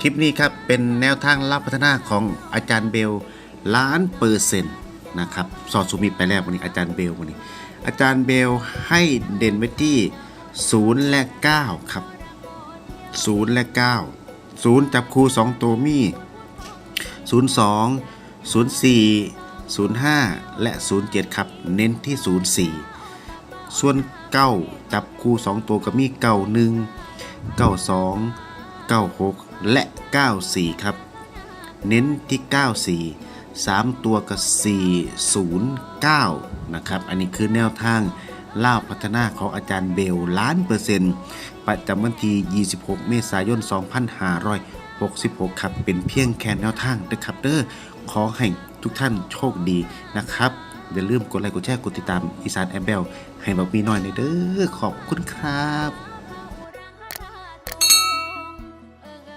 คลิปนี้ครับเป็นแนวทางรับพัฒนาของอาจารย์เบลล้านเปอร์เซ็นต์นะครับสอดสุมิไปแล้ววันนี้อาจารย์เบลวันนี้ อาจารย์เบลให้เด่นไว้ที่0และ 9 ครับ 0 และ 9 0 จับคู่ 2 ตัวมี 02 04 05 และ 07 ครับ เน้นที่ 04 ส่วน 9 จับคู่ 2 ตัวก็มี 91 92 96 และ 94 ครับ เน้นที่ 94 3 ตัวกับ 409 นะครับ อันนี้คือแนวทางล่าพัฒนาของอาจารย์เบลล้านเปอร์เซ็นต์ประจำวันที่ 26 เมษายน 2566 ครับ เป็นเพียงแค่แนวทางนะครับเด้อขอให้ทุกท่านโชคดีนะครับอย่าลืมกดไลค์กดแชร์กดติดตามอีสานแอมเบลให้บักมีหน้อยในอยเด้อขอบคุณครับ